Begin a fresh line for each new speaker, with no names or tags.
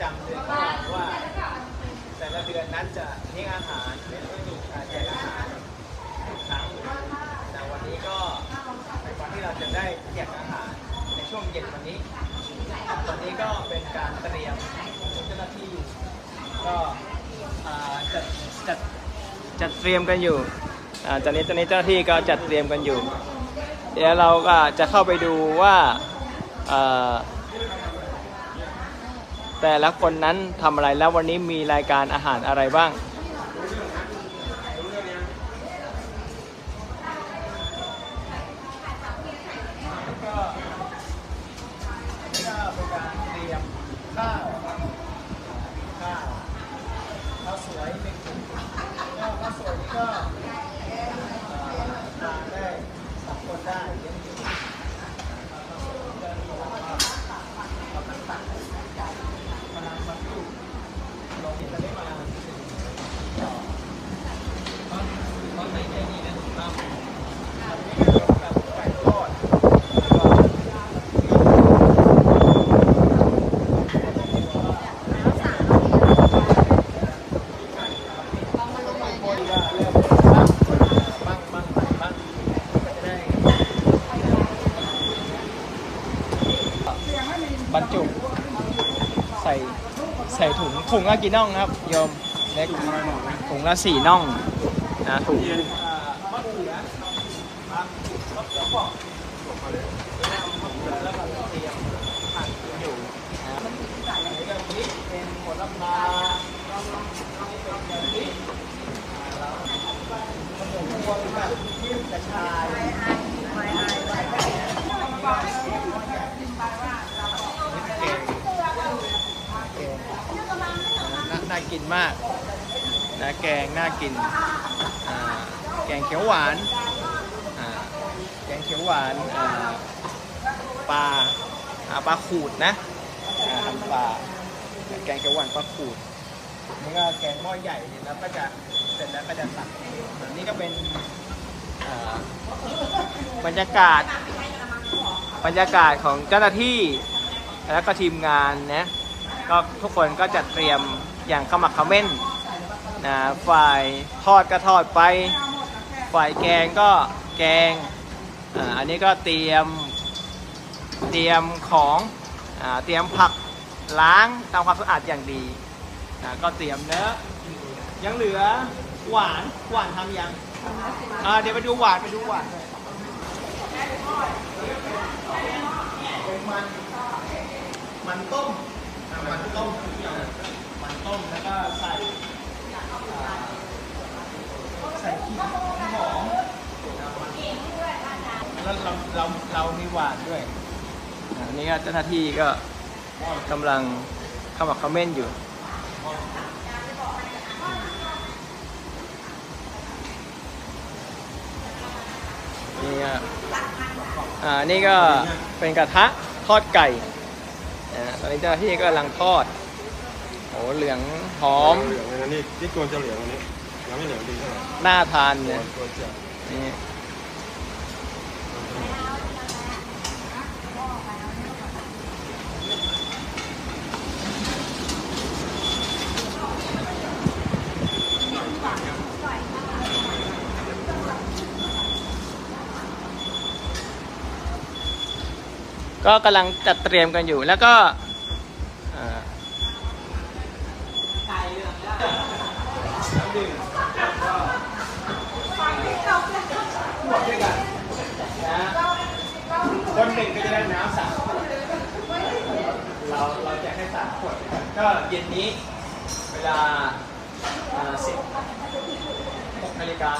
จำเดือนว่าแต่ละเดือนนั้นจะเลี้อาหารเป็นฤดูการแจกอาหารครั้งแต่วันนี้ก็ในวันที่เราจะได้แจกอาหารในช่วงเย็นวันนี้วันนี้ก็เป็นการเตรียมเจ้าหน้าที่ก็จัดจัดจัดเตรียมกันอยู่จากนี้ตอนนี้เจ้าหน้าที่ก็จัดเตรียมกันอยู่ เดี๋ยวเราก็จะเข้าไปดูว่า แต่ละคนนั้นทำอะไรแล้ววันนี้มีรายการอาหารอะไรบ้าง บรรจุ ใส่ใส่ถุงถุงละกี่น่องครับโยมเล็กถุงละสี่น่องนะถุง นะนี่ก็พริกเป็นผลไม้นี่เป็นกะทิอ่าแล้วผสมรวมกับกระชายเก่งเก่งน่าน่ากินมากนะแกงน่ากินแกงเขียวหวาน เขียวหวานปลาปลาขูดนะทำปลาแกงเขียวหวานปลาขูดนี่ก็แกงหม้อใหญ่เนี่ยแล้วก็จะเสร็จแล้วก็จะตักอันนี้ก็เป็นบรรยากาศ บรรยากาศของเจ้าหน้าที่ แล้วก็ทีมงานนะก็ทุกคนก็จัดเตรียมอย่างขมักขม้นนะฝ่ายทอดก็ทอดไป ฝ่ายแกงก็แกง อันนี้ก็เตรียมเตรียมของอเตรียมผักล้างทำความสะอาดอย่างดีก็เตรียมเนื้อยังเหลือหวานหวานทำยังเดี๋ยวไปดูหวานไปดูหวานเลยเป็นมันมันต้มมันต้มมันต้มแล้วก็ใส่ใส่ขี้หอมอ่ามัน แล้วเราเราเรามีหวานด้วยอ่าอันนี้ก็เจ้าหน้าที่ก็กำลังเข้ามาคอมเมนต์อยู่ นี่ก็อ่านี่ก็เป็นกระทะทอดไก่อ่าตอนนี้เจ้าหน้าที่ก็กำลังทอดโอ้เหลืองหอม
เหลืองเลยนะนี่นี่ตัวจะเหลืองอันนี้ยังไม่เหลืองดีเท่าไหร่
น่าทาน
ตั
เล
วยตัวจะ
นี่ ก็กำลังจัดเตรียมกันอยู่แล้วก็อ่าน้ำดื่มก็ขวดด้วยกันนะคนหนึ่งก็จะได้น้ำสามขวดเราเราจะให้สามขวดด้วยกันก็เย็นนี้เวลาสิบหกนาฬิกา